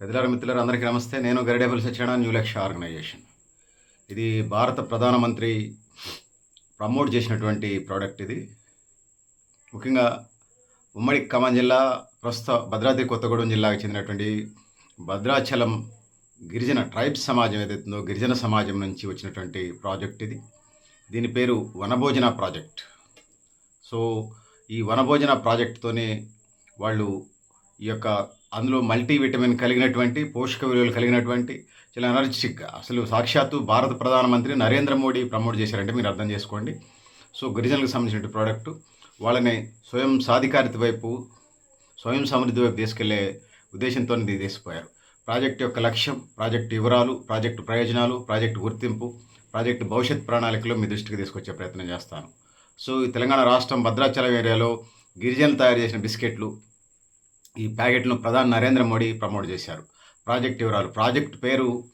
పెద్దలారు మిత్రులారు అందరికీ నమస్తే. నేను గరిడేబుల్ సత్యనారాయణ న్యూ లక్ష ఆర్గనైజేషన్. ఇది భారత ప్రధానమంత్రి ప్రమోట్ చేసినటువంటి ప్రోడక్ట్ ఇది. ముఖ్యంగా ఉమ్మడి ఖమ్మం జిల్లా ప్రస్తుత భద్రాద్రి కొత్తగూడెం జిల్లాకు చెందినటువంటి భద్రాచలం గిరిజన ట్రైబ్స్ సమాజం ఏదైతుందో గిరిజన సమాజం నుంచి వచ్చినటువంటి ప్రాజెక్ట్ ఇది. దీని పేరు వనభోజన ప్రాజెక్ట్. సో ఈ వనభోజన ప్రాజెక్ట్తోనే వాళ్ళు ఈ యొక్క అందులో మల్టీవిటమిన్ కలిగినటువంటి పోషక విలువలు కలిగినటువంటి చాలా ఎనర్జిటిక్ అసలు సాక్షాత్తు భారత ప్రధానమంత్రి నరేంద్ర మోడీ ప్రమోట్ చేశారంటే మీరు అర్థం చేసుకోండి. సో గిరిజనులకు సంబంధించిన ప్రోడక్ట్ వాళ్ళని స్వయం సాధికారిత వైపు స్వయం సమృద్ధి వైపు తీసుకెళ్ళే ఉద్దేశంతో ఇది తీసుకుపోయారు. ప్రాజెక్ట్ యొక్క లక్ష్యం ప్రాజెక్టు వివరాలు ప్రాజెక్టు ప్రయోజనాలు ప్రాజెక్టు గుర్తింపు ప్రాజెక్టు భవిష్యత్ ప్రణాళికలో మీ దృష్టికి తీసుకొచ్చే ప్రయత్నం చేస్తాను. సో ఈ తెలంగాణ రాష్ట్రం భద్రాచలం ఏరియాలో గిరిజనులు తయారు చేసిన బిస్కెట్లు ఈ ప్యాకెట్ను ప్రధాని నరేంద్ర మోడీ ప్రమోట్ చేశారు. ప్రాజెక్ట్ వివరాలు. ప్రాజెక్ట్ పేరు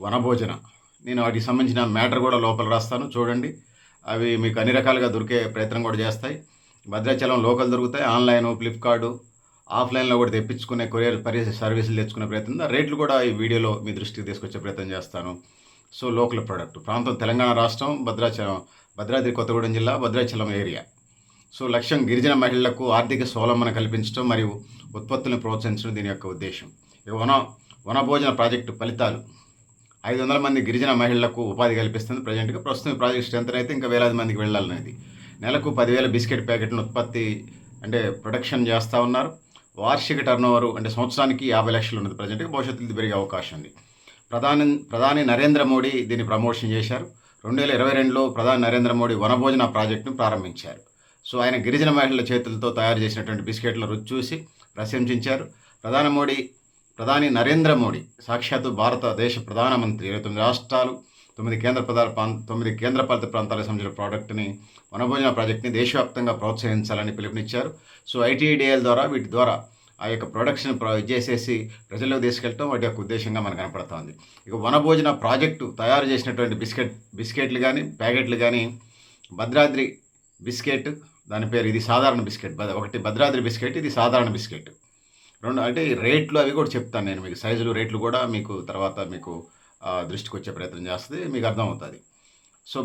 వనభోజన. నేను వాటికి సంబంధించిన మ్యాటర్ కూడా లోపల రాస్తాను. చూడండి. అవి మీకు అన్ని రకాలుగా దొరికే ప్రయత్నం కూడా చేస్తాయి. భద్రాచలం లోకల్ దొరుకుతాయి. ఆన్లైన్ ఫ్లిప్కార్ట్ ఆఫ్లైన్లో కూడా తెప్పించుకునే కొరియర్ పరి సర్వీసులు తెచ్చుకునే ప్రయత్నం. రేట్లు కూడా ఈ వీడియోలో మీ దృష్టికి తీసుకొచ్చే ప్రయత్నం చేస్తాను. So local product. ప్రాంతం తెలంగాణ రాష్ట్రం భద్రాచలం భద్రాద్రి కొత్తగూడెం జిల్లా భద్రాచలం ఏరియా. సో లక్ష్యం గిరిజన మహిళలకు ఆర్థిక స్వావలంబన కల్పించడం మరియు ఉత్పత్తులను ప్రోత్సహించడం దీని యొక్క ఉద్దేశం. ఇక వన వనభోజన ప్రాజెక్టు ఫలితాలు. ఐదు వందల మంది గిరిజన మహిళలకు ఉపాధి కల్పిస్తుంది ప్రజెంట్గా. ప్రస్తుతం ప్రాజెక్ట్ స్ట్రెంత్ అయితే ఇంకా వేలాది మందికి వెళ్ళాలనేది. నెలకు పదివేల బిస్కెట్ ప్యాకెట్ను ఉత్పత్తి అంటే ప్రొడక్షన్ చేస్తూ ఉన్నారు. వార్షిక టర్నోవర్ అంటే సంవత్సరానికి యాభై లక్షలు ఉన్నది ప్రజెంట్గా. భవిష్యత్తులో ఇది పెరిగే అవకాశం ఉంది. ప్రధాని ప్రధాని నరేంద్ర మోడీ దీన్ని ప్రమోషన్ చేశారు. రెండు వేల ఇరవై రెండులో ప్రధాని నరేంద్ర మోడీ వనభోజన ప్రాజెక్టును ప్రారంభించారు. సో ఆయన గిరిజన మహిళల చేతులతో తయారు చేసినటువంటి బిస్కెట్ల రుచి చూసి ప్రశంసించారు. ప్రధాని మోడీ ప్రధాని నరేంద్ర మోడీ సాక్షాత్తు భారతదేశ ప్రధానమంత్రి ఇరవై తొమ్మిది రాష్ట్రాలు తొమ్మిది కేంద్ర ప్రధాన ప్రాంత తొమ్మిది కేంద్రపాలిత ప్రాంతాలకు సంబంధించిన ప్రోడక్ట్ని వనభోజన ప్రాజెక్ట్ని దేశవ్యాప్తంగా ప్రోత్సహించాలని పిలుపునిచ్చారు. సో ఐటీడీఎల్ ద్వారా వీటి ద్వారా ఆ యొక్క ప్రొడక్షన్ చేసేసి ప్రజల్లో తీసుకెళ్ళటం వాటి యొక్క ఉద్దేశంగా మనకు కనపడుతోంది. ఇక వనభోజన ప్రాజెక్టు తయారు చేసినటువంటి బిస్కెట్ బిస్కెట్లు కానీ ప్యాకెట్లు కానీ భద్రాద్రి బిస్కెట్ దాని పేరు ఇది సాధారణ బిస్కెట్. ఒకటి భద్రాద్రి బిస్కెట్ ఇది సాధారణ బిస్కెట్. రెండు అంటే రేట్లు అవి కూడా చెప్తాను నేను మీకు. సైజులు రేట్లు కూడా మీకు తర్వాత మీకు దృష్టికి వచ్చే ప్రయత్నం చేస్తుంది మీకు అర్థమవుతుంది. సో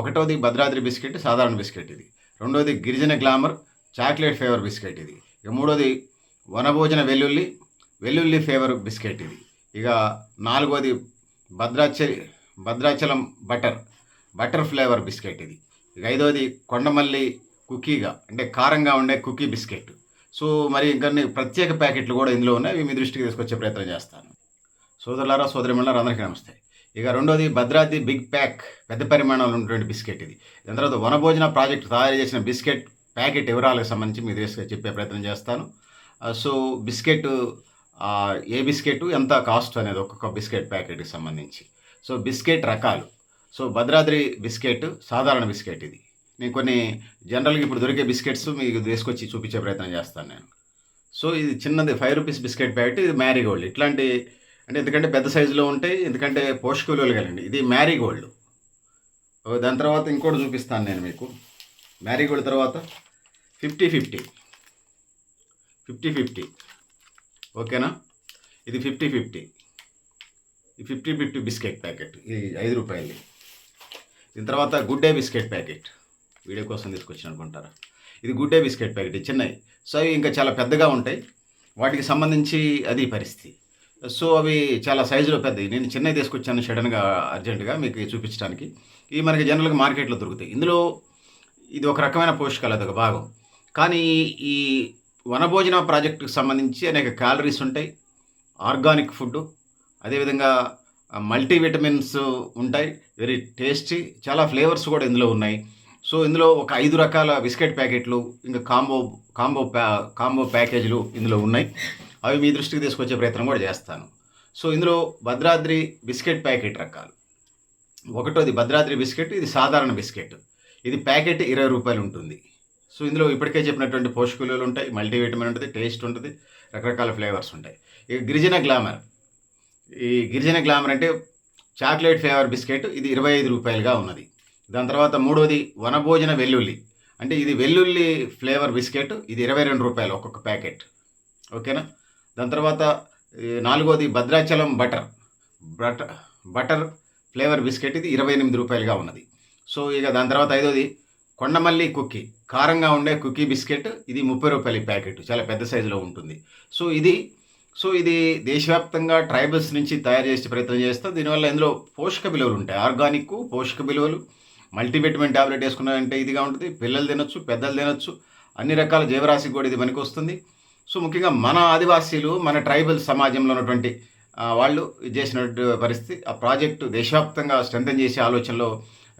ఒకటోది భద్రాద్రి బిస్కెట్ సాధారణ బిస్కెట్ ఇది. రెండోది గిరిజన గ్లామర్ చాక్లెట్ ఫ్లేవర్ బిస్కెట్ ఇది. ఇక మూడోది వనభోజన వెల్లుల్లి వెల్లుల్లి ఫ్లేవర్ బిస్కెట్ ఇది. ఇక నాలుగోది భద్రాచలి Bhadrachalam butter butter flavour biscuit ఇది. ఇక ఐదోది కొండమల్లి కుకీగా అంటే కారంగా ఉండే కుకీ బిస్కెట్. సో మరి ఇంకొన్ని ప్రత్యేక ప్యాకెట్లు కూడా ఇందులో ఉన్నాయి మీ దృష్టికి తీసుకొచ్చే ప్రయత్నం చేస్తాను. సోదరులారా సోదరిమణులారా అందరికీ నమస్తే. ఇక రెండోది భద్రాద్రి బిగ్ ప్యాక్ పెద్ద పరిమాణంలో ఉన్నటువంటి బిస్కెట్ ఇది. దాని తర్వాత వనభోజన ప్రాజెక్ట్ తయారు చేసిన బిస్కెట్ ప్యాకెట్ వివరాలకు సంబంధించి మీ దృష్టికి చెప్పే ప్రయత్నం చేస్తాను. సో బిస్కెట్ ఏ బిస్కెట్ ఎంత కాస్ట్ అనేది ఒక్కొక్క బిస్కెట్ ప్యాకెట్కి సంబంధించి. సో బిస్కెట్ రకాలు. సో భద్రాద్రి బిస్కెట్ సాధారణ బిస్కెట్ ఇది. నేను కొన్ని జనరల్గా ఇప్పుడు దొరికే బిస్కెట్స్ మీకు తీసుకొచ్చి చూపించే ప్రయత్నం చేస్తాను నేను. సో ఇది చిన్నది ఫైవ్ రూపీస్ బిస్కెట్ ప్యాకెట్ ఇది మ్యారీగోల్డ్. ఇట్లాంటి అంటే ఎందుకంటే పెద్ద సైజులో ఉంటాయి ఎందుకంటే పోషక విలువలు కలండి ఇది మ్యారీగోల్డ్. దాని తర్వాత ఇంకోటి చూపిస్తాను నేను మీకు. మ్యారీగోల్డ్ తర్వాత ఫిఫ్టీ ఫిఫ్టీ. Fifty fifty. ఓకేనా? ఇది ఫిఫ్టీ ఫిఫ్టీ. ఈ ఫిఫ్టీ ఫిఫ్టీ బిస్కెట్ ప్యాకెట్. ఇది ఐదు రూపాయలు దీని తర్వాత Good Day biscuit packet. Video కోసం తీసుకొచ్చిన అనుకుంటారా ఇది గుడ్ డే బిస్కెట్ ప్యాకెట్ చిన్నవి. సో అవి ఇంకా చాలా పెద్దగా ఉంటాయి. వాటికి సంబంధించి అది పరిస్థితి. సో అవి చాలా సైజులో పెద్దవి. నేను చిన్నవి తీసుకొచ్చాను సడన్గా అర్జెంటుగా మీకు చూపించడానికి. ఇవి మనకి జనరల్గా మార్కెట్లో దొరుకుతాయి. ఇందులో ఇది ఒక రకమైన పోషకాలు అదొక భాగం. కానీ ఈ వనభోజన ప్రాజెక్టుకు సంబంధించి అనేక క్యాలరీస్ ఉంటాయి. ఆర్గానిక్ ఫుడ్ అదేవిధంగా మల్టీ విటమిన్స్ ఉంటాయి. వెరీ టేస్టీ చాలా ఫ్లేవర్స్ కూడా ఇందులో ఉన్నాయి. సో ఇందులో ఒక ఐదు రకాల బిస్కెట్ ప్యాకెట్లు ఇంకా కాంబో కాంబో ప్యా కాంబో ప్యాకేజీలు ఇందులో ఉన్నాయి. అవి మీ దృష్టికి తీసుకొచ్చే ప్రయత్నం కూడా చేస్తాను. సో ఇందులో భద్రాద్రి బిస్కెట్ ప్యాకెట్ రకాలు. ఒకటోది భద్రాద్రి బిస్కెట్ ఇది సాధారణ బిస్కెట్. ఇది ప్యాకెట్ ఇరవై రూపాయలు ఉంటుంది. సో ఇందులో ఇప్పటికే చెప్పినటువంటి పోషక విలువలు ఉంటాయి మల్టీవిటమిన్ ఉంటుంది టేస్ట్ ఉంటుంది రకరకాల ఫ్లేవర్స్ ఉంటాయి. ఇక గిరిజన గ్లామర్. ఈ గిరిజన గ్లామర్ అంటే చాక్లెట్ ఫ్లేవర్ బిస్కెట్ ఇది ఇరవై ఐదు రూపాయలుగా ఉన్నది. దాని తర్వాత మూడోది వనభోజన వెల్లుల్లి. అంటే ఇది వెల్లుల్లి ఫ్లేవర్ బిస్కెట్ ఇది ఇరవై రెండు రూపాయలు ఒక్కొక్క ప్యాకెట్. ఓకేనా? దాని తర్వాత నాలుగోది Bhadrachalam butter. Butter butter flavour biscuit ఇది ఇరవై ఎనిమిది రూపాయలుగా ఉన్నది. సో ఇక దాని తర్వాత ఐదోది కొండమల్లి కుక్కీ. కారంగా ఉండే కుక్కీ బిస్కెట్ ఇది ముప్పై రూపాయల ప్యాకెట్. చాలా పెద్ద సైజులో ఉంటుంది. సో ఇది సో ఇది దేశవ్యాప్తంగా ట్రైబల్స్ నుంచి తయారు చేసే ప్రయత్నం చేస్తాం. దీనివల్ల ఇందులో పోషక విలువలు ఉంటాయి. ఆర్గానిక్ పోషక విలువలు మల్టీవిటమిన్ టాబ్లెట్ వేసుకున్నారంటే ఇదిగా ఉంటుంది. పిల్లలు తినొచ్చు పెద్దలు తినొచ్చు అన్ని రకాల జీవరాశికి కూడా ఇది పనికి వస్తుంది. సో ముఖ్యంగా మన ఆదివాసీలు మన ట్రైబల్ సమాజంలో ఉన్నటువంటి వాళ్ళు ఇది చేసినటువంటి పరిస్థితి. ఆ ప్రాజెక్టు దేశవ్యాప్తంగా స్ట్రెంథన్ చేసే ఆలోచనలో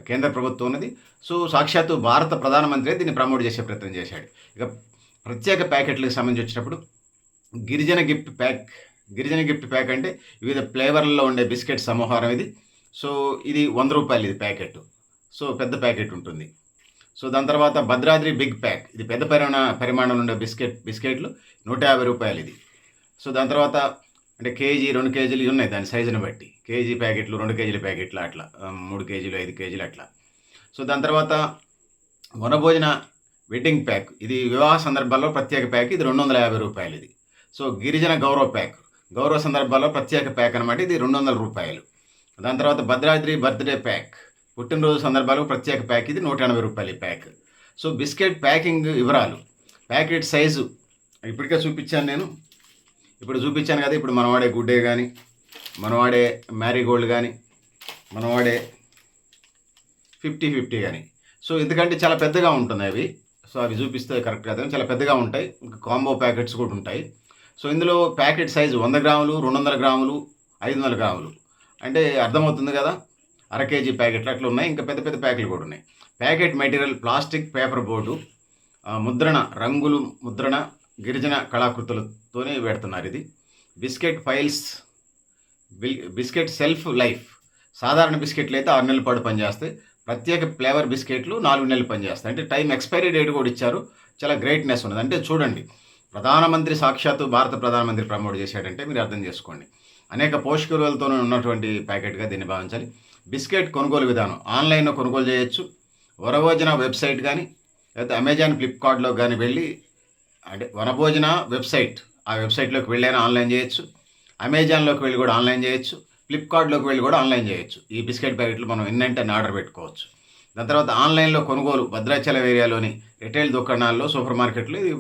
కేంద్ర ప్రభుత్వం ఉన్నది. సో సాక్షాత్తు భారత ప్రధానమంత్రి దీన్ని ప్రమోట్ చేసే ప్రయత్నం చేశాడు. ఇక ప్రత్యేక ప్యాకెట్లకు సంబంధించి వచ్చినప్పుడు గిరిజన గిఫ్ట్ ప్యాక్ గిరిజన గిఫ్ట్ ప్యాక్ అంటే వివిధ ఫ్లేవర్లలో ఉండే బిస్కెట్ సమూహారం ఇది. సో ఇది వంద రూపాయలు ఇది ప్యాకెట్. సో పెద్ద ప్యాకెట్ ఉంటుంది. సో దాని తర్వాత భద్రాద్రి బిగ్ ప్యాక్. ఇది పెద్ద పరిమాణ పరిమాణంలో ఉండే బిస్కెట్ బిస్కెట్లు నూట యాభై రూపాయలు ఇది. సో దాని తర్వాత అంటే కేజీ రెండు కేజీలు ఇవి ఉన్నాయి దాని సైజుని బట్టి. కేజీ ప్యాకెట్లు రెండు కేజీల ప్యాకెట్లు అట్లా మూడు కేజీలు ఐదు కేజీలు అట్లా. సో దాని తర్వాత వనభోజన వెడ్డింగ్ ప్యాక్. ఇది వివాహ సందర్భాల్లో ప్రత్యేక ప్యాక్. ఇది రెండు వందల యాభై రూపాయలు ఇది. సో గిరిజన గౌరవ ప్యాక్. గౌరవ సందర్భాల్లో ప్రత్యేక ప్యాక్ అనమాట ఇది రెండు వందల రూపాయలు. దాని తర్వాత భద్రాద్రి బర్త్డే ప్యాక్. పుట్టినరోజు సందర్భాలకు ప్రత్యేక ప్యాక్. ఇది నూట ఎనభై రూపాయలు ఈ ప్యాక్. సో బిస్కెట్ ప్యాకింగ్ వివరాలు. Packet size. ఇప్పటికే చూపించాను నేను. ఇప్పుడు చూపించాను కదా ఇప్పుడు మనం వాడే గుడ్డే కానీ మనం వాడే మ్యారీగోల్డ్ కానీ మనం వాడే ఫిఫ్టీ ఫిఫ్టీ కానీ సో ఎందుకంటే చాలా పెద్దగా ఉంటుంది అవి. సో అవి చూపిస్తే కరెక్ట్ కదా చాలా పెద్దగా ఉంటాయి. ఇంకా కాంబో ప్యాకెట్స్ కూడా ఉంటాయి. సో ఇందులో ప్యాకెట్ సైజు వంద గ్రాములు రెండు వందల గ్రాములు ఐదు వందల గ్రాములు. అంటే అర్థమవుతుంది కదా? అర కేజీ ప్యాకెట్లు అట్లా ఉన్నాయి. ఇంకా పెద్ద పెద్ద ప్యాకెట్లు కూడా ఉన్నాయి. Packet material plastic paper board ముద్రణ రంగులు ముద్రణ గిరిజన కళాకృతులతోనే పెడుతున్నారు ఇది. బిస్కెట్ ఫైల్స్ బిల్ బిస్కెట్ సెల్ఫ్ లైఫ్. సాధారణ బిస్కెట్లు అయితే ఆరు నెలల పాటు పనిచేస్తాయి. ప్రత్యేక ఫ్లేవర్ బిస్కెట్లు నాలుగు నెలలు పనిచేస్తాయి. అంటే టైం ఎక్స్పైరీ డేట్ కూడా ఇచ్చారు. చాలా గ్రేట్నెస్ ఉన్నది. అంటే చూడండి ప్రధానమంత్రి సాక్షాత్తు భారత ప్రధానమంత్రి ప్రమోట్ చేశాడంటే మీరు అర్థం చేసుకోండి. అనేక పోషక విలువలతో ఉన్నటువంటి ప్యాకెట్గా దీన్ని భావించాలి. బిస్కెట్ కొనుగోలు విధానం ఆన్లైన్లో కొనుగోలు చేయొచ్చు. వరభోజన వెబ్సైట్ కానీ లేకపోతే అమెజాన్ ఫ్లిప్కార్ట్లో కానీ వెళ్ళి అంటే వనభోజన వెబ్సైట్ ఆ వెబ్సైట్లోకి వెళ్ళైనా ఆన్లైన్ చేయొచ్చు. అమెజాన్లోకి వెళ్ళి కూడా ఆన్లైన్ చేయొచ్చు. ఫ్లిప్కార్ట్లోకి వెళ్ళి కూడా ఆన్లైన్ చేయొచ్చు. ఈ బిస్కెట్ ప్యాకెట్లు మనం ఎన్నంటే ఆర్డర్ పెట్టుకోవచ్చు. దాని తర్వాత ఆన్లైన్లో కొనుగోలు భద్రాచలం ఏరియాలోని రిటైల్ దుకాణాల్లో సూపర్ మార్కెట్లు ఇది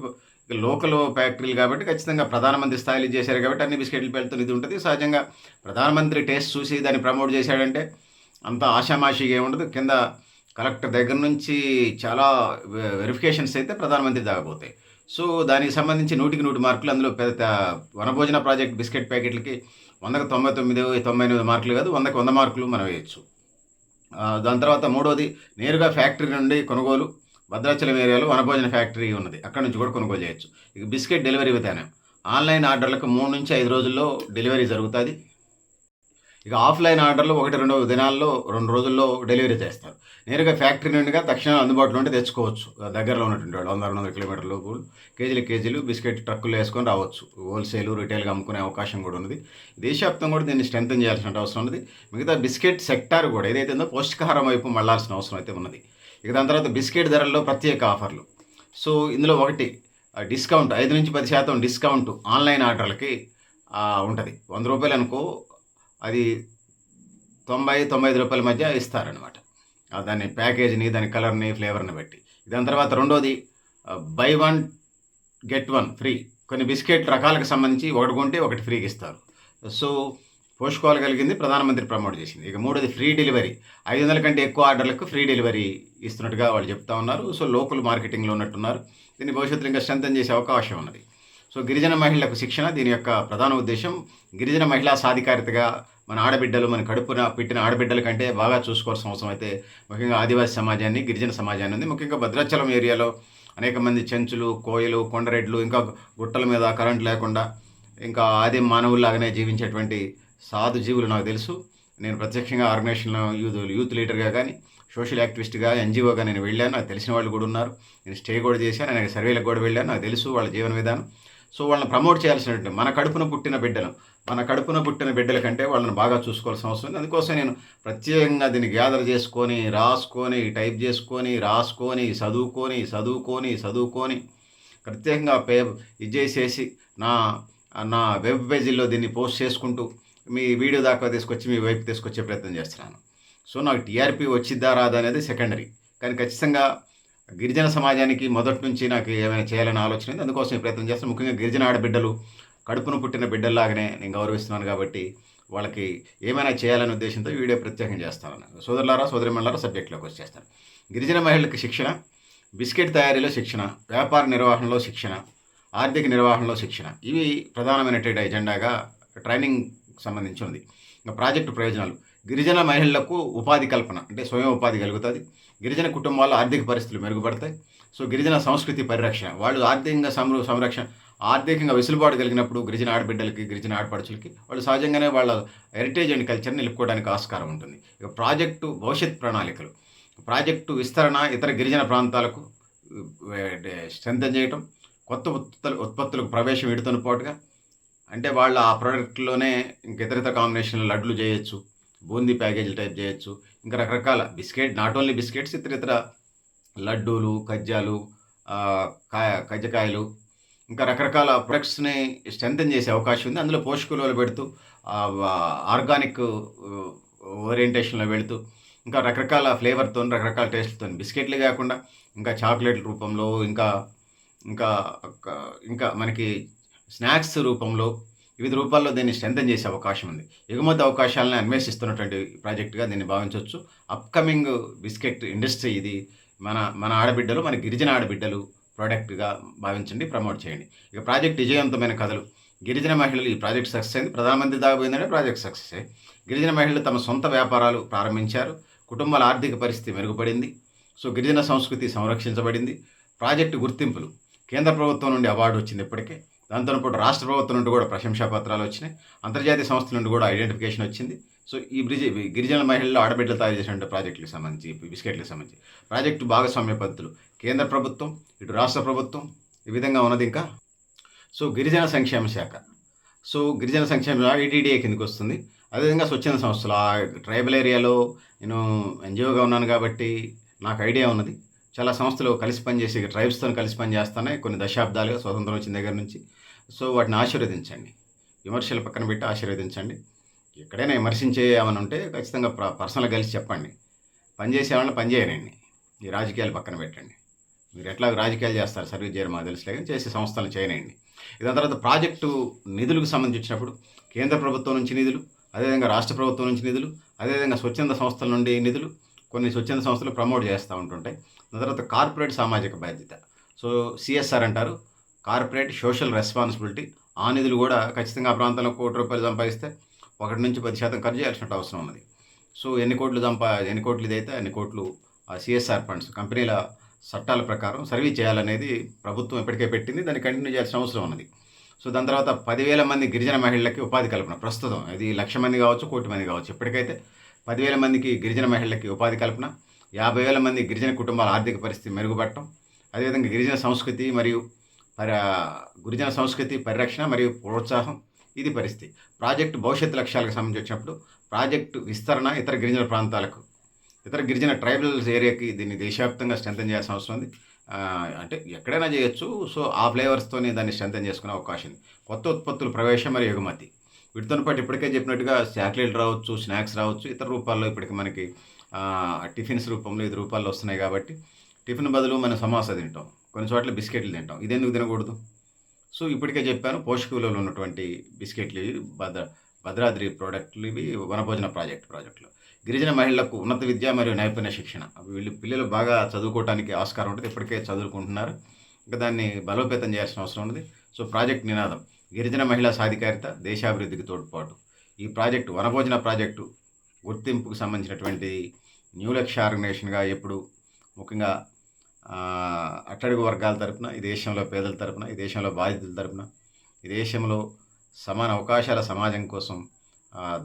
లోకల్ ఫ్యాక్టరీలు కాబట్టి ఖచ్చితంగా ప్రధానమంత్రి స్థాయిలో చేశారు కాబట్టి అన్ని బిస్కెట్లు పెడుతున్న ఇది ఉంటుంది. సహజంగా ప్రధానమంత్రి టేస్ట్ చూసి దాన్ని ప్రమోట్ చేశాడంటే అంత ఆషామాషిగా ఏముండదు. కింద కలెక్టర్ దగ్గర నుంచి చాలా వెరిఫికేషన్స్ అయితే ప్రధానమంత్రి దాకపోతాయి. సో దానికి సంబంధించి నూటికి నూటి మార్కులు అందులో పెద్ద వనభోజన ప్రాజెక్ట్ బిస్కెట్ ప్యాకెట్లకి వందకు తొంభై తొమ్మిది తొంభై ఎనిమిది మార్కులు కాదు వందకు వంద మార్కులు మనం వేయచ్చు. దాని తర్వాత మూడోది నేరుగా ఫ్యాక్టరీ నుండి కొనుగోలు. భద్రాచలం ఏరియాలో వనభోజన ఫ్యాక్టరీ ఉన్నది. అక్కడ నుంచి కూడా కొనుగోలు చేయొచ్చు. ఇక బిస్కెట్ డెలివరీ విధానం. ఆన్లైన్ ఆర్డర్లకు మూడు నుంచి ఐదు రోజుల్లో డెలివరీ జరుగుతుంది. ఇక ఆఫ్లైన్ ఆర్డర్లు ఒకటి రెండు దినాల్లో రెండు రోజుల్లో డెలివరీ చేస్తారు. నేరుగా ఫ్యాక్టరీ నుండిగా తక్షణం అందుబాటులో ఉంటే తెచ్చుకోవచ్చు. దగ్గరలో ఉన్నటువంటి వాళ్ళు వంద రెండు వందల కిలోమీటర్లు కేజీలు కేజీలు బిస్కెట్ ట్రక్కులు వేసుకొని రావచ్చు. హోల్సేల్ రిటైల్గా అమ్ముకునే అవకాశం కూడా ఉన్నది. దేశవ్యాప్తం కూడా దీన్ని స్ట్రెంగ్తన్ చేయాల్సిన అవసరం ఉన్నది. మిగతా బిస్కెట్ సెక్టార్ కూడా ఏదైతే ఉందో పౌష్టికాహారం వైపు మళ్ళాల్సిన అవసరం అయితే ఉన్నది. ఇక దాని తర్వాత బిస్కెట్ ధరల్లో ప్రత్యేక ఆఫర్లు. సో ఇందులో ఒకటి డిస్కౌంట్ ఐదు నుంచి పది శాతం డిస్కౌంట్ ఆన్లైన్ ఆర్డర్లకి ఉంటుంది. వంద రూపాయలు అనుకో అది తొంభై తొంభై ఐదు రూపాయల మధ్య ఇస్తారనమాట దాని ప్యాకేజీని దాని కలర్ని ఫ్లేవర్ని బట్టి. దాని తర్వాత రెండోది buy one get one free. కొన్ని బిస్కెట్ రకాలకు సంబంధించి ఒకటి కొంటే ఒకటి ఫ్రీకి ఇస్తారు. సో పోషకాలు కలిగింది ప్రధానమంత్రి ప్రమోట్ చేసింది. ఇక మూడోది ఫ్రీ డెలివరీ ఐదు వందల కంటే ఎక్కువ ఆర్డర్లకు ఫ్రీ డెలివరీ ఇస్తున్నట్టుగా వాళ్ళు చెప్తా ఉన్నారు. సో లోకల్ మార్కెటింగ్లో ఉన్నట్టున్నారు. దీన్ని భవిష్యత్తులో ఇంకా స్ట్రెంథన్ చేసే అవకాశం ఉన్నది. సో గిరిజన మహిళలకు శిక్షణ దీని యొక్క ప్రధాన ఉద్దేశం. గిరిజన మహిళా సాధికారితగా మన ఆడబిడ్డలు మన కడుపున పెట్టిన ఆడబిడ్డల కంటే బాగా చూసుకోవాల్సిన అవసరం అయితే ముఖ్యంగా ఆదివాసీ సమాజాన్ని గిరిజన సమాజాన్ని ఉంది. ముఖ్యంగా భద్రాచలం ఏరియాలో అనేక మంది చెంచులు కోయలు కొండరెడ్లు ఇంకా గుట్టల మీద కరెంట్ లేకుండా ఇంకా ఆది మానవుల్లాగానే జీవించేటువంటి సాధు జీవులు నాకు తెలుసు. నేను ప్రత్యక్షంగా ఆర్గనైజేషన్ యూత్ యూత్ లీడర్గా కానీ సోషల్ యాక్టివిస్ట్గా ఎన్జిఓగా నేను వెళ్ళాను. నాకు తెలిసిన వాళ్ళు కూడా ఉన్నారు. నేను స్టే కూడా చేశాను. నేను సర్వేలకు కూడా వెళ్ళాను. నాకు తెలుసు వాళ్ళ జీవన విధానం. సో వాళ్ళని ప్రమోట్ చేయాల్సినటువంటి మన కడుపున పుట్టిన బిడ్డలు మన కడుపున పుట్టిన బిడ్డల కంటే వాళ్ళని బాగా చూసుకోవాల్సిన అవసరం ఉంది. అందుకోసం నేను ప్రత్యేకంగా దీన్ని గ్యాదర్ చేసుకొని రాసుకొని టైప్ చేసుకొని రాసుకొని చదువుకొని చదువుకొని చదువుకొని ప్రత్యేకంగా పే ఇది చేసేసి నా నా వెబ్ పేజీల్లో దీన్ని పోస్ట్ చేసుకుంటూ మీ వీడియో దాకా తీసుకొచ్చి మీ వైపు తీసుకొచ్చే ప్రయత్నం చేస్తున్నాను. సో నాకు టీఆర్పీ వచ్చిద్దా రాదా అనేది సెకండరీ. కానీ ఖచ్చితంగా గిరిజన సమాజానికి మొదటి నుంచి నాకు ఏమైనా చేయాలని ఆలోచన ఉంది. అందుకోసం ప్రయత్నం చేస్తాను ముఖ్యంగా గిరిజన ఆడబిడ్డలు కడుపును పుట్టిన బిడ్డల్లాగానే నేను గౌరవిస్తున్నాను కాబట్టి వాళ్ళకి ఏమైనా చేయాలనే ఉద్దేశంతో వీడియో ప్రత్యేకం చేస్తాను. సోదరులారా సోదరి మండలారా సబ్జెక్టులోకి వచ్చేస్తాను. గిరిజన మహిళలకు శిక్షణ బిస్కెట్ తయారీలో శిక్షణ వ్యాపార నిర్వహణలో శిక్షణ ఆర్థిక నిర్వహణలో శిక్షణ ఇవి ప్రధానమైనటువంటి ఎజెండాగా ట్రైనింగ్ సంబంధించి ఉంది ఇంకా ప్రాజెక్టు ప్రయోజనాలు. గిరిజన మహిళలకు ఉపాధి కల్పన అంటే స్వయం ఉపాధి కలుగుతుంది. గిరిజన కుటుంబాల్లో ఆర్థిక పరిస్థితులు మెరుగుపడతాయి. సో గిరిజన సంస్కృతి పరిరక్షణ. వాళ్ళు ఆర్థికంగా సంర సంరక్షణ ఆర్థికంగా వెసులుబాటు కలిగినప్పుడు గిరిజన ఆడబిడ్డలకి గిరిజన ఆడపడుచులకి వాళ్ళు సహజంగానే వాళ్ళ హెరిటేజ్ అండ్ కల్చర్ని నిలుపుకోవడానికి ఆస్కారం ఉంటుంది. ఇక ప్రాజెక్టు భవిష్యత్ ప్రణాళికలు. ప్రాజెక్టు విస్తరణ ఇతర గిరిజన ప్రాంతాలకు స్ట్రెంథన్ చేయటం కొత్త ఉత్పత్తులకు ప్రవేశం ఇడుతున్న పాటుగా అంటే వాళ్ళు ఆ ప్రోడక్ట్లోనే ఇంక ఇతర ఇతర కాంబినేషన్లు లడ్లు చేయొచ్చు బూందీ ప్యాకేజీ టైప్ చేయొచ్చు. ఇంకా రకరకాల బిస్కెట్ నాట్ ఓన్లీ బిస్కెట్స్ ఇతర ఇతర లడ్డూలు కజ్జాలు కాయ కజ్జకాయలు. ఇంకా రకరకాల ప్రొడక్ట్స్ని స్ట్రెంథన్ చేసే అవకాశం ఉంది. అందులో పోషకులు పెడుతూ ఆర్గానిక్ ఓరియంటేషన్లో వెళుతూ ఇంకా రకరకాల ఫ్లేవర్తో రకరకాల టేస్ట్తో బిస్కెట్లు కాకుండా ఇంకా చాక్లెట్ రూపంలో ఇంకా ఇంకా ఇంకా మనకి స్నాక్స్ రూపంలో వివిధ రూపాల్లో దీన్ని స్ట్రెంథన్ చేసే అవకాశం ఉంది. ఎగుమతి అవకాశాలను అన్వేషిస్తున్నటువంటి ప్రాజెక్టుగా దీన్ని భావించవచ్చు. అప్కమింగ్ బిస్కెట్ ఇండస్ట్రీ ఇది మన మన ఆడబిడ్డలు మన గిరిజన ఆడబిడ్డలు ప్రోడక్ట్గా భావించండి ప్రమోట్ చేయండి. ఇక ప్రాజెక్ట్ విజయవంతమైన కథలు. గిరిజన మహిళలు ఈ ప్రాజెక్ట్ సక్సెస్ అయింది. ప్రధానమంత్రి దాకా పోయిందంటే ప్రాజెక్ట్ సక్సెస్ అయ్యి గిరిజన మహిళలు తమ సొంత వ్యాపారాలు ప్రారంభించారు. కుటుంబాల ఆర్థిక పరిస్థితి మెరుగుపడింది. సో గిరిజన సంస్కృతి సంరక్షించబడింది. ప్రాజెక్టు గుర్తింపులు. కేంద్ర ప్రభుత్వం నుండి అవార్డు వచ్చింది ఇప్పటికే. దాంతో పాటు రాష్ట్ర ప్రభుత్వం నుండి కూడా ప్రశంసా పత్రాలు వచ్చినాయి. అంతర్జాతీయ సంస్థల నుండి కూడా ఐడెంటిఫికేషన్ వచ్చింది. సో ఈ బ్రిడ్జ్ గిరిజన మహిళల్లో ఆడబిడ్డలు తయారు చేసినటువంటి ప్రాజెక్టులకు సంబంధించి బిస్కెట్లకు సంబంధించి. ప్రాజెక్టు భాగస్వామ్య పద్ధతులు. కేంద్ర ప్రభుత్వం ఇటు రాష్ట్ర ప్రభుత్వం ఈ విధంగా ఉన్నది ఇంకా. సో గిరిజన సంక్షేమ శాఖ. సో గిరిజన సంక్షేమ శాఖ ఈటీడీఏ కిందకి వస్తుంది. అదేవిధంగా స్వచ్ఛంద సంస్థలు. ఆ ట్రైబల్ ఏరియాలో నేను ఎన్జిఓగా ఉన్నాను కాబట్టి నాకు ఐడియా ఉన్నది. చాలా సంస్థలు కలిసి పనిచేసి ట్రైబ్స్తో కలిసి పనిచేస్తున్నాయి. కొన్ని దశాబ్దాలుగా స్వతంత్రం వచ్చిన దగ్గర నుంచి. సో వాటిని ఆశీర్వదించండి. విమర్శలు పక్కన పెట్టి ఆశీర్వదించండి. ఎక్కడైనా విమర్శించే ఏమైనా ఉంటే ఖచ్చితంగా పర్సనల్గా కలిసి చెప్పండి. పనిచేసే వాళ్ళని పనిచేయనండి ఈ రాజకీయాలు పక్కన పెట్టండి. మీరు ఎట్లా రాజకీయాలు చేస్తారు? సర్వీస్ చేయడం మాకు తెలుసులే కానీ చేసే సంస్థలను చేయనండి. దాని తర్వాత ప్రాజెక్టు నిధులకు సంబంధించినప్పుడు కేంద్ర ప్రభుత్వం నుంచి నిధులు అదేవిధంగా రాష్ట్ర ప్రభుత్వం నుంచి నిధులు అదేవిధంగా స్వచ్ఛంద సంస్థల నుండి నిధులు కొన్ని స్వచ్ఛంద సంస్థలు ప్రమోట్ చేస్తూ ఉంటుంటాయి. దాని తర్వాత కార్పొరేట్ సామాజిక బాధ్యత. సో సిఎస్ఆర్ అంటారు. కార్పొరేట్ సోషల్ రెస్పాన్సిబిలిటీ ఆ నిధులు కూడా ఖచ్చితంగా ఆ ప్రాంతంలో కోటి రూపాయలు సంపాదిస్తే ఒకటి నుంచి పది శాతం ఖర్చు చేయాల్సిన అవసరం ఉన్నది. సో ఎన్ని కోట్లు సంపా ఎన్ని కోట్లు ఇదైతే అన్ని కోట్లు సిఎస్ఆర్ ఫండ్స్ కంపెనీల చట్టాల ప్రకారం సర్వీస్ చేయాలనేది ప్రభుత్వం ఇప్పటికే పెట్టింది. దాన్ని కంటిన్యూ చేయాల్సిన అవసరం ఉన్నది. సో దాని తర్వాత పదివేల మంది గిరిజన మహిళలకి ఉపాధి కల్పన ప్రస్తుతం. ఇది లక్ష మంది కావచ్చు కోటి మంది కావచ్చు. ఇప్పటికైతే పదివేల మందికి గిరిజన మహిళలకి ఉపాధి కల్పన యాభై వేల మంది గిరిజన కుటుంబాల ఆర్థిక పరిస్థితి మెరుగుపడటం అదేవిధంగా గిరిజన సంస్కృతి మరియు పరి గురిజన సంస్కృతి పరిరక్షణ మరియు ప్రోత్సాహం ఇది పరిస్థితి. ప్రాజెక్టు భవిష్యత్తు లక్ష్యాలకు సంబంధించి వచ్చినప్పుడు ప్రాజెక్టు విస్తరణ ఇతర గిరిజన ప్రాంతాలకు ఇతర గిరిజన ట్రైబల్ ఏరియాకి దీన్ని దేశవ్యాప్తంగా స్ట్రెంథన్ చేయాల్సిన అవసరం ఉంది. అంటే ఎక్కడైనా చేయొచ్చు. సో ఆ ఫ్లేవర్స్తోనే దాన్ని స్ట్రెంథన్ చేసుకునే అవకాశం ఉంది. కొత్త ఉత్పత్తులు ప్రవేశం మరియు ఎగుమతి. వీటితో పాటు ఇప్పటికే చెప్పినట్టుగా చాక్లెట్ రావచ్చు స్నాక్స్ రావచ్చు ఇతర రూపాల్లో ఇప్పటికి మనకి టిఫిన్స్ రూపంలో ఇది రూపాల్లో వస్తున్నాయి కాబట్టి టిఫిన్ బదులు మనం సమాస తింటాం. కొన్ని చోట్ల బిస్కెట్లు తింటాం. ఇదెందుకు తినకూడదు? సో ఇప్పటికే చెప్పాను పోషక విలువలు ఉన్నటువంటి బిస్కెట్లు ఇవి భద్ర భద్రాద్రి ప్రోడక్ట్లు ఇవి వనభోజన ప్రాజెక్ట్ ప్రాజెక్టులు. గిరిజన మహిళలకు ఉన్నత విద్య మరియు నైపుణ్య శిక్షణ. వీళ్ళు పిల్లలు బాగా చదువుకోవడానికి ఆస్కారం ఉంటుంది. ఇప్పటికే చదువుకుంటున్నారు. ఇంకా దాన్ని బలోపేతం చేయాల్సిన అవసరం ఉంది సో ప్రాజెక్ట్ నినాదం. గిరిజన మహిళా సాధికారిత దేశాభివృద్ధికి తోడ్పాటు. ఈ ప్రాజెక్టు వనభోజన ప్రాజెక్టు గుర్తింపుకు సంబంధించినటువంటి న్యూ లక్ష్య ఆర్గనైజేషన్గా ఎప్పుడు ముఖ్యంగా అట్టడుగు వర్గాల తరపున ఈ దేశంలో పేదల తరపున ఈ దేశంలో బాధితుల తరపున ఈ దేశంలో సమాన అవకాశాల సమాజం కోసం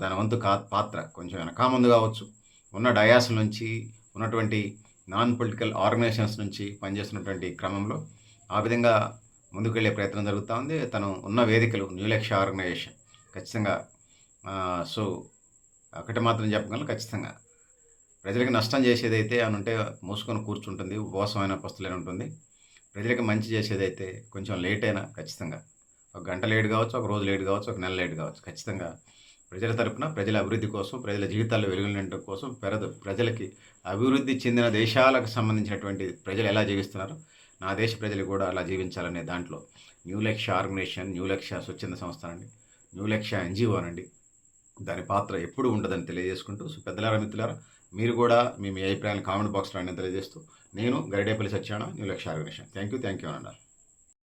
దాని వంతు కా పాత్ర కొంచెం వెనకామందు కావచ్చు. ఉన్న డయాస్ నుంచి ఉన్నటువంటి నాన్ పొలిటికల్ ఆర్గనైజేషన్స్ నుంచి పనిచేస్తున్నటువంటి క్రమంలో ఆ విధంగా ముందుకెళ్ళే ప్రయత్నం జరుగుతూ ఉంది. తను ఉన్న వేదికలు న్యూలక్ష్య ఆర్గనైజేషన్ ఖచ్చితంగా సో ఒకటి మాత్రం చెప్పగలను ఖచ్చితంగా. ప్రజలకు నష్టం చేసేదైతే అని ఉంటే మూసుకొని కూర్చుంటుంది ఉపవాసమైన పస్తులైన ఉంటుంది. ప్రజలకు మంచి చేసేదైతే కొంచెం లేట్ అయినా ఖచ్చితంగా. ఒక గంట లేట్ కావచ్చు ఒక రోజు లేట్ కావచ్చు ఒక నెల లేట్ కావచ్చు. ఖచ్చితంగా ప్రజల తరపున ప్రజల అభివృద్ధి కోసం ప్రజల జీవితాల్లో వెలుగులు కోసం పెరద ప్రజలకి అభివృద్ధి చెందిన దేశాలకు సంబంధించినటువంటి ప్రజలు ఎలా జీవిస్తున్నారో నా దేశ ప్రజలు కూడా అలా జీవించాలనే దాంట్లో న్యూ లక్ష్య ఆర్గనైజేషన్ న్యూ లక్ష్య స్వచ్ఛంద సంస్థ అండి న్యూ లక్ష్య ఎన్జిఓ అనండి. దాని పాత్ర ఎప్పుడు ఉండదని తెలియజేసుకుంటూ సో పెద్దలారా మిత్రులారా మీరు కూడా మీ మీ అభిప్రాయాలు కామెంట్ బాక్స్లో అన్నీ తెలియజేస్తూ నేను Garidepalli సత్యాన new Lakshya organization. Thank you thank you అన్నారు